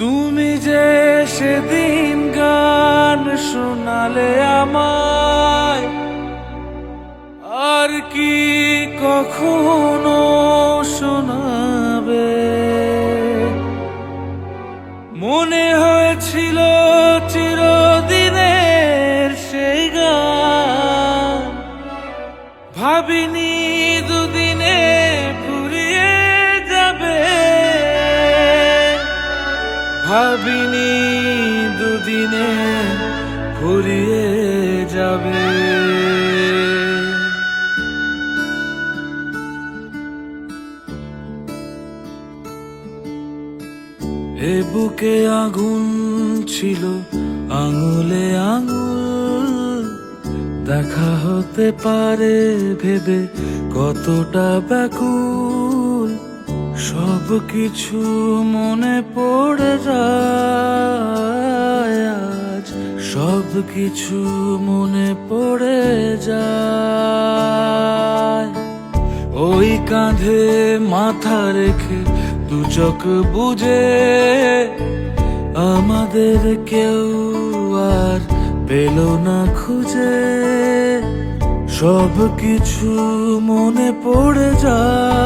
তুমি যে সেদিন গান শোনালে আমায়, আর কি কখনো শোনাবে? মনে হয়েছিল চিরদিনের সেই গান, ভাবিনি ভাবিনি দুদিনে ফুরিয়ে যাবে। এ বুকে আগুন ছিল, আঙুলে আঙুল। দেখা হতে পারে ভেবে কতটা ব্যাকুল। সব কিছু মনে পড়ে আজ সব কিছু মনে পড়ে যায়। ওই কাঁধে মাথা রেখে দু চোখ বুঝে আমাদের কেউ আর পেল না খুঁজে। সব কিছু মনে পড়ে যায়।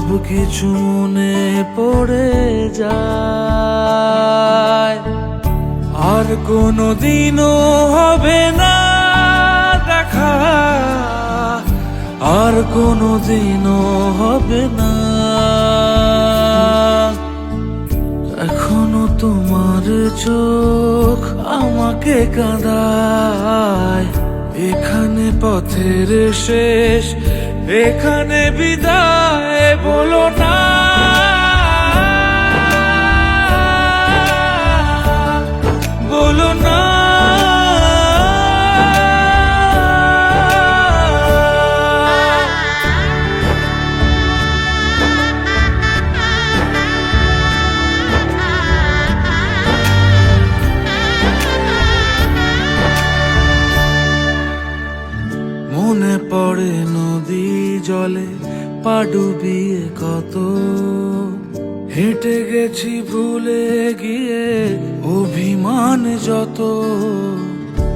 সব কিছু মনে পড়ে যায়। আর কোনো দিনও হবে না দেখা। আর কোনো দিনও হবে না। এখনও তোমার চোখ আমাকে কাঁদায়। এখানে পথের শেষ, এখানে বিদায়। বলো না। মনে পড়ে নদী জলে পা ডুবিয়ে কত হেঁটে গেছি ভুলে গিয়ে, অভিমান যত,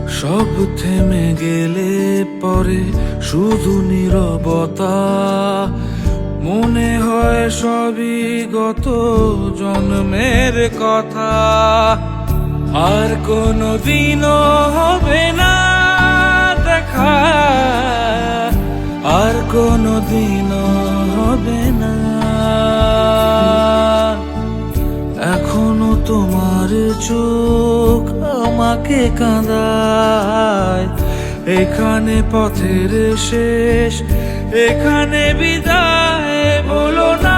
সব থেমে গেলে পরে শুধু নিরবতা। মনে হয় সবই গত জন্মের কথা। আর কোনো দিনও হবে না দেখা। আর কোনো দিনও হবে না। তোমার চোখ আমাকে কাঁদায়। এখানে পথের শেষ এখানে বিদায় বলো না